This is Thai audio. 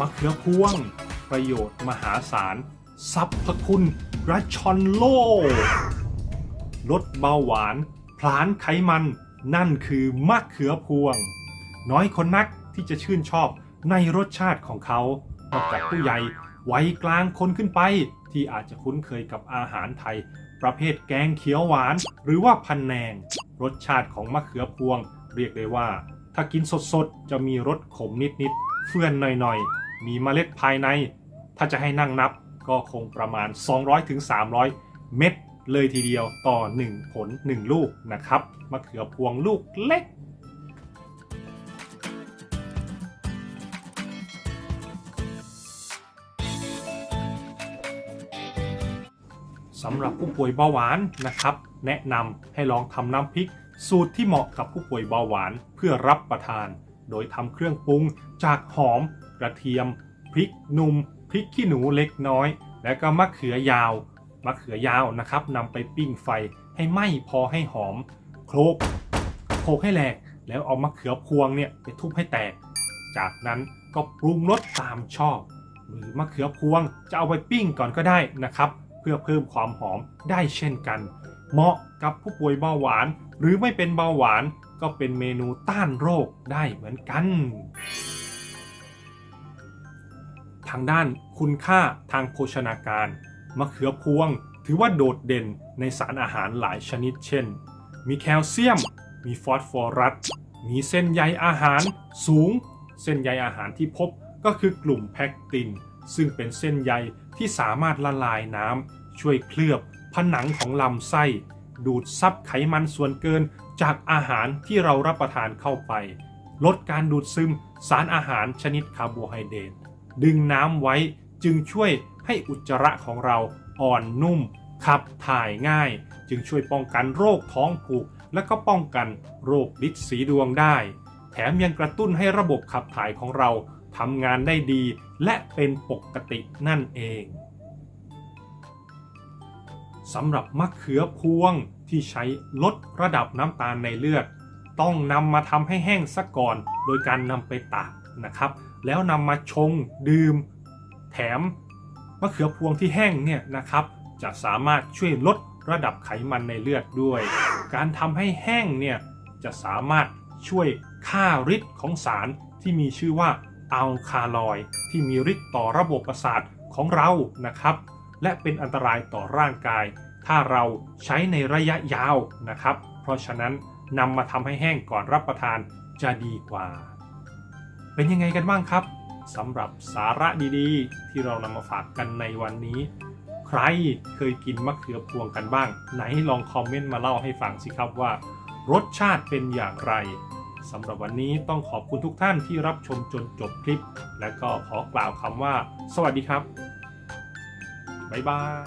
มะเขือพวง ประโยชน์มหาศาลสรรพคุณรัชอนโล ลดเบาหวาน พลานไขมัน นั่นคือมะเขือพวง น้อยคนนักที่จะชื่นชอบในรสชาติของเขานอกจากผู้ใหญ่วัยกลางคนขึ้นไป ที่อาจจะคุ้นเคยกับอาหารไทย ประเภทแกงเขียวหวาน หรือว่าพันแนง รสชาติของมะเขือพวง เรียกได้ว่า ถ้ากินสดๆ จะมีรสขมนิดๆเฟื่อนหน่อยๆ มีเมล็ดภายใน ถ้าจะให้นั่งนับก็คงประมาณ 200-300 เม็ดเลยทีเดียวต่อ 1 ผล 1 ลูกนะครับมะเขือพวงลูกเล็ก สำหรับผู้ป่วยเบาหวานนะครับ แนะนำให้ลองทำน้ำพริก สูตรที่เหมาะกับผู้ป่วยเบาหวานเพื่อรับประทาน โดยทำเครื่องปรุงจากหอม กระเทียม พริกหนุ่ม พริกขี้หนูเล็กน้อย และก็มะเขือยาว มะเขือยาวนะครับนำไปปิ้งไฟให้ไหม้พอให้หอม โคลกโคลกให้แหลก แล้วเอามะเขือพวงเนี่ยไปทุบให้แตก จากนั้นก็ปรุงรสตามชอบ หรือมะเขือพวงจะเอาไปปิ้งก่อนก็ได้นะครับ เพื่อเพิ่มความหอมได้เช่นกัน เหมาะกับผู้ป่วยเบาหวาน หรือไม่เป็นเบาหวานก็เป็นเมนูต้านโรคได้เหมือนกัน ทางด้านคุณค่าทางโภชนาการ มะเขือพวง ถือว่าโดดเด่นในสารอาหารหลายชนิดเช่น มีแคลเซียม มีฟอสฟอรัส มีเส้นใยอาหารสูง เส้นใยอาหารที่พบก็คือกลุ่มแพคติน ซึ่งเป็นเส้นใยที่สามารถละลายน้ำช่วยเคลือบผนังของลำไส้ ดูดซับไขมันส่วนเกินจากอาหารที่เรารับประทานเข้าไป ลดการดูดซึมสารอาหารชนิดคาร์โบไฮเดรต ดึงน้ำไว้จึงช่วยให้อุจจาระของเราอ่อนนุ่ม ขับถ่ายง่าย จึงช่วยป้องกันโรคท้องผูก และก็ป้องกันโรคลิดสีดวงได้ แถมยังกระตุ้นให้ระบบขับถ่ายของเราทำงานได้ดีและเป็นปกตินั่นเองสำหรับมะเขือพวงที่ใช้ลดระดับน้ำตาลในเลือด ต้องนำมาทำให้แห้งซะก่อน โดยการนำไปตากนะครับ แล้วนำมาชงดื่ม แถมมะเขือพวงที่แห้งเนี่ยนะครับ จะสามารถช่วยลดระดับไขมันในเลือดด้วย การทำให้แห้งเนี่ยจะสามารถช่วยฆ่าฤทธิ์ของสารที่มีชื่อว่าอัลคาลอยที่มีฤทธิ์ต่อระบบประสาทของเรานะครับ และเป็นอันตรายต่อร่างกาย ถ้าเราใช้ในระยะยาวนะครับ เพราะฉะนั้นนำมาทำให้แห้งก่อนรับประทานจะดีกว่า เป็นยังไงกันบ้างครับสำหรับสาระดีๆ ที่เรานำมาฝากกันในวันนี้ ใครเคยกินมะเขือพวงกันบ้าง ไหนลองคอมเมนต์มาเล่าให้ฟังสิครับว่า รสชาติเป็นอย่างไรสำหรับวันนี้ต้องขอบคุณทุกท่านที่รับชมจนจบคลิป และก็ขอกล่าวคำว่า สวัสดีครับบ๊ายบาย